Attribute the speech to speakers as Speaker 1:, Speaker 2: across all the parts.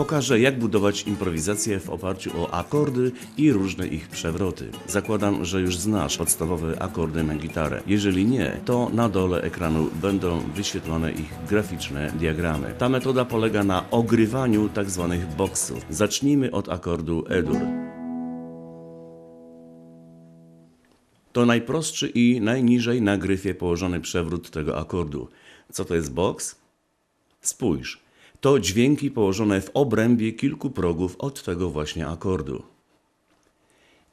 Speaker 1: Pokażę, jak budować improwizację w oparciu o akordy i różne ich przewroty. Zakładam, że już znasz podstawowe akordy na gitarę. Jeżeli nie, to na dole ekranu będą wyświetlone ich graficzne diagramy. Ta metoda polega na ogrywaniu tzw. boksów. Zacznijmy od akordu E-dur. To najprostszy i najniżej na gryfie położony przewrót tego akordu. Co to jest boks? Spójrz, to dźwięki położone w obrębie kilku progów od tego właśnie akordu.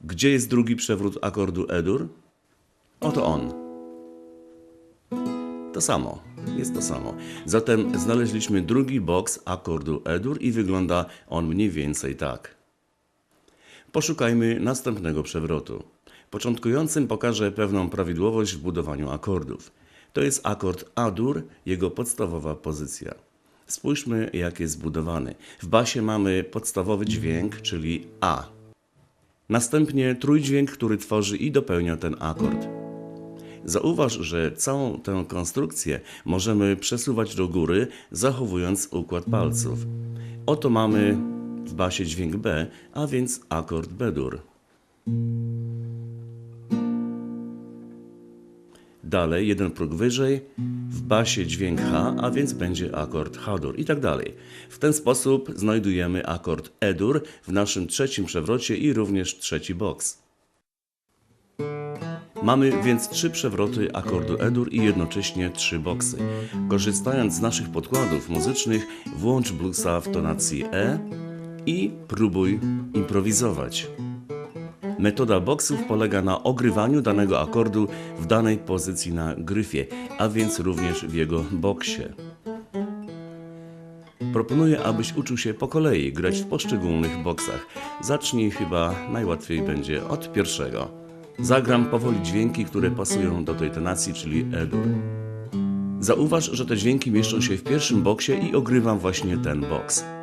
Speaker 1: Gdzie jest drugi przewrót akordu E-dur? Oto on. To samo, jest to samo. Zatem znaleźliśmy drugi boks akordu E-dur i wygląda on mniej więcej tak. Poszukajmy następnego przewrotu. Początkującym pokażę pewną prawidłowość w budowaniu akordów. To jest akord A-dur, jego podstawowa pozycja. Spójrzmy, jak jest zbudowany. W basie mamy podstawowy dźwięk, czyli A. Następnie trójdźwięk, który tworzy i dopełnia ten akord. Zauważ, że całą tę konstrukcję możemy przesuwać do góry, zachowując układ palców. Oto mamy w basie dźwięk B, a więc akord B-dur. Dalej, jeden próg wyżej, w basie dźwięk H, a więc będzie akord H-dur i tak dalej. W ten sposób znajdujemy akord E-dur w naszym trzecim przewrocie i również trzeci boks. Mamy więc trzy przewroty akordu E-dur i jednocześnie trzy boksy. Korzystając z naszych podkładów muzycznych, włącz bluesa w tonacji E i próbuj improwizować. Metoda boksów polega na ogrywaniu danego akordu w danej pozycji na gryfie, a więc również w jego boksie. Proponuję, abyś uczył się po kolei grać w poszczególnych boksach. Zacznij chyba najłatwiej będzie od pierwszego. Zagram powoli dźwięki, które pasują do tej tonacji, czyli E-dur. Zauważ, że te dźwięki mieszczą się w pierwszym boksie i ogrywam właśnie ten boks.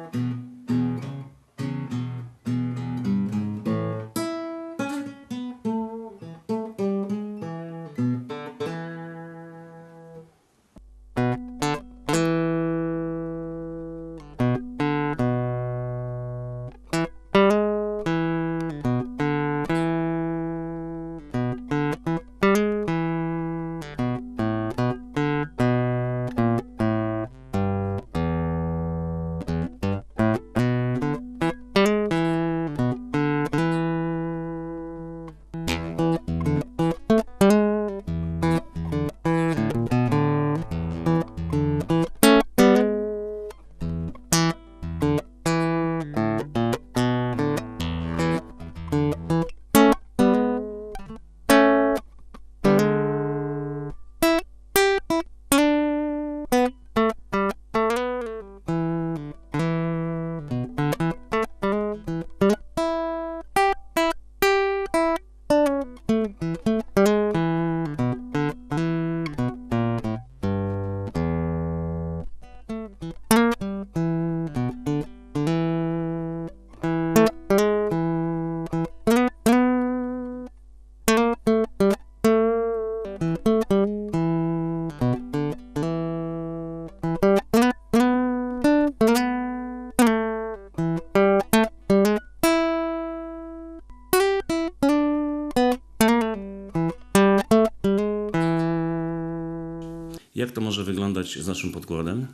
Speaker 1: Jak to może wyglądać z naszym podkładem?